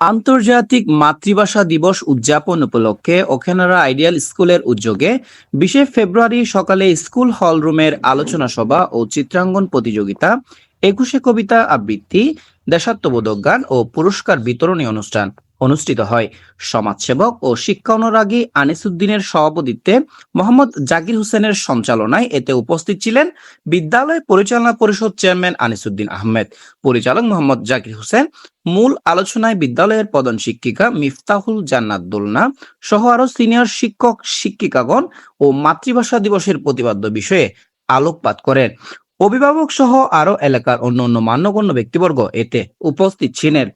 আন্তর্জাতিক মাতৃভাষা দিবস উদযাপন উপলক্ষে ওখানারা আইডিয়াল স্কুলের উদ্যোগে বিশে ফেব্রুয়ারি সকালে স্কুল হল রুমের আলোচনা সভা ও চিত্রাঙ্গন প্রতিযোগিতা একুশে কবিতা আবৃত্তি, দেশাত্মবোধক গান ও পুরস্কার বিতরণী অনুষ্ঠান অনুষ্ঠিত হয়। সমাজসেবক ও শিক্ষা অনুরাগী আনিসুদ্দিনের সভাপতিত্বে মোহাম্মদ জাকির হোসেনের সঞ্চালনায় এতে উপস্থিত ছিলেন বিদ্যালয় পরিচালনা পরিষদ চেয়ারম্যান আনিসুদ্দিন আহমেদ। পরিচালক মোহাম্মদ জাকির হোসেন, মূল আলোচনায় বিদ্যালয়ের প্রধান শিক্ষিকা মিফতাহুল জান্নাত দোলনা, সহ আরও সিনিয়র শিক্ষক, শিক্ষিকাগণ ও মাতৃভাষা দিবসের প্রতিপাদ্য বিষয়ে আলোকপাত করেন। অভিভাবক সহ আরও এলাকার অন্য অন্য মান্যগণ্য ব্যক্তিবর্গ এতে উপস্থিত ছিলেন।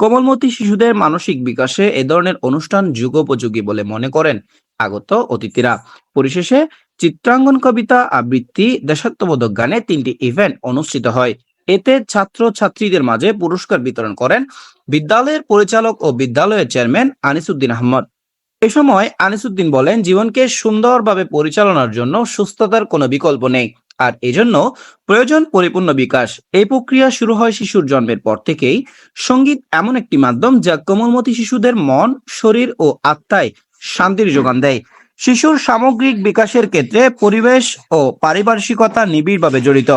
কোমলমতি শিশুদের মানসিক বিকাশে এ ধরনের অনুষ্ঠান যুগোপযোগী বলে মনে করেন আগত অতিথিরা। পরিশেষে চিত্রাঙ্গন কবিতা আবৃত্তি দেশাত্মবোধক গানে তিনটি ইভেন্ট অনুষ্ঠিত হয়। এতে ছাত্র ছাত্রীদের মাঝে পুরস্কার বিতরণ করেন বিদ্যালয়ের পরিচালক ও বিদ্যালয়ের চেয়ারম্যান আনিসুদ্দিন আহমদ। এ সময় আনিসুদ্দিন বলেন, জীবনকে সুন্দরভাবে পরিচালনার জন্য সুস্থতার কোনো বিকল্প নেই। আর এজন্য প্রয়োজন পরিপূর্ণ বিকাশ। এই প্রক্রিয়া শুরু হয় শিশুর জন্মের পর থেকেই। সংগীত এমন একটি মাধ্যম যা কোমলমতি শিশুদের মন, শরীর ও আত্মায় শান্তির যোগান দেয়। শিশুর সামগ্রিক বিকাশের ক্ষেত্রে পরিবেশ ও পারিপার্শ্বিকতা নিবিড়ভাবে জড়িত।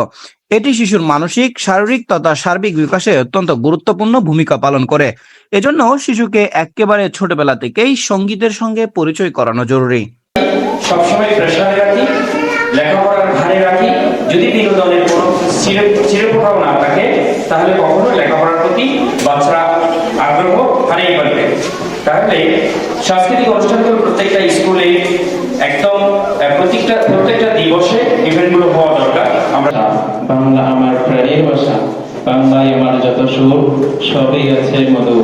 এটি শিশুর মানসিক, শারীরিক তথা সার্বিক বিকাশে অত্যন্ত গুরুত্বপূর্ণ ভূমিকা পালন করে। এজন্য শিশুকে একেবারে ছোটবেলা থেকেই সঙ্গীতের সঙ্গে পরিচয় করানো জরুরি। সবসময় প্রেশারে কোনো চিরে চিরপ্রভাব না থাকে তাহলে কখনো লেখাপড়ার প্রতি বাচ্চারা আগ্রহ হারিয়ে ফেলবে। তাহলে সাংস্কৃতিক অনুষ্ঠানগুলো প্রত্যেকটা স্কুলে একদম প্রত্যেকটা প্রত্যেকটা দিবসে ইভেন্টগুলো হওয়া দরকার। আমরা বাংলা আমার প্রাণের ভাষা বাংলায় আমার যত সুর সবই আছে মধু।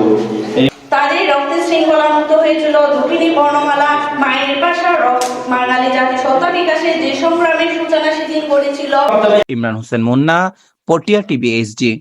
তাদের রক্তের শৃঙ্খলা মুক্ত হয়েছিল দুঃখিনী বর্ণমালা মায়ের ভাষা রক্ত বাঙালি জাতি সত্তা বিকাশে যে সংগ্রামের সূচনা সেদিন করেছিল। Imran Hossain Munna, Patiya TV HD